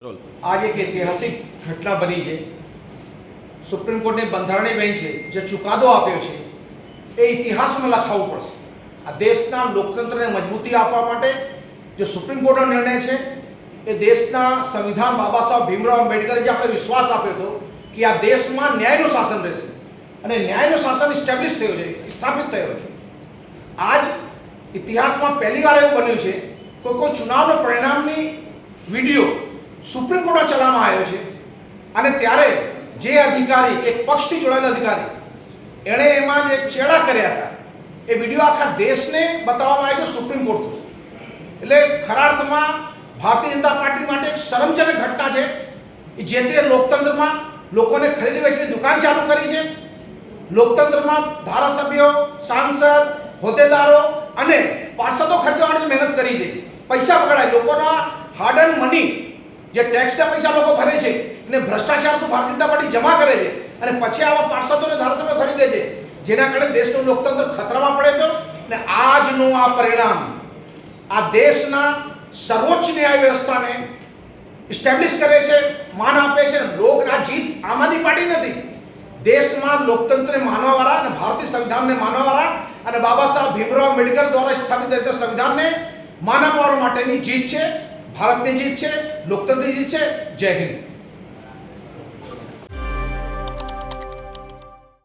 આજ એક ઐતિહાસિક ઘટના બની છે સુપ્રીમ કોર્ટની બંધારણીય છે જે ચુકાદો આપ્યો છે એ ઇતિહાસમાં લખાવવું પડશે આ દેશના લોકતંત્રને મજબૂતી આપવા માટે જે સુપ્રીમ કોર્ટનો નિર્ણય છે એ દેશના સંવિધાન બાબા સાહેબ ભીમરાવ આંબેડકરે જે આપણે વિશ્વાસ આપ્યો હતો કે આ દેશમાં ન્યાયનું શાસન રહેશે અને ન્યાયનું શાસન ઇસ્ટેબ્લિશ થયું છે, સ્થાપિત થયો છે. આજ ઇતિહાસમાં પહેલી વાર એવું બન્યું છે, કોઈ કોઈ ચુનાવના પરિણામની વીડિયો સુપ્રીમ કોર્ટમાં ચલાવવામાં આવ્યો છે. અને ત્યારે જે અધિકારી, એક પક્ષથી જોડાયેલા અધિકારી, એણે એમાં જે ચેડા કર્યા હતા, એ વીડિયો આખા દેશને બતાવવામાં આવ્યો છે સુપ્રીમ કોર્ટ એટલે ખરા અર્થમાં ભારતીય જનતા પાર્ટી માટે એક શરમજનક ઘટના છે જે તે લોકતંત્રમાં લોકોને ખરીદી વેચની દુકાન ચાલુ કરી છે. લોકતંત્રમાં ધારાસભ્યો, સાંસદ, હોદ્દેદારો અને પાર્ષદો ખરીદવા માટે મહેનત કરી છે. પૈસા પકડાય લોકોના હાર્ડ એન્ડ મની જે ટેક્સના પૈસા લોકો ભરે છે અને ભ્રષ્ટાચાર તો ભારતીય જનતા પાર્ટી જમા કરે છે અને પછી આવા પાર્ષદોને ધારાસભ્ય ખરીદે છે. જેના કારણે દેશનું લોકતંત્ર ખતરામાં પડે છે અને આજનું આ પરિણામ આ દેશના સર્વોચ્ચ ન્યાય વ્યવસ્થાને ઇસ્ટેબ્લિશ કરે છે, માન આપે છે લોક આ જીત આમ આદમી પાર્ટી નથી. દેશમાં લોકતંત્રને માનવાવાળા અને ભારતીય સંવિધાનને માનવાવાળા અને બાબા સાહેબ ભીમરાવ આંબેડકર દ્વારા સ્થાપિત સંવિધાનને માન માટેની જીત છે. ભારતની જીત છે લોકતંત્રની જીત છે જય હિન્દ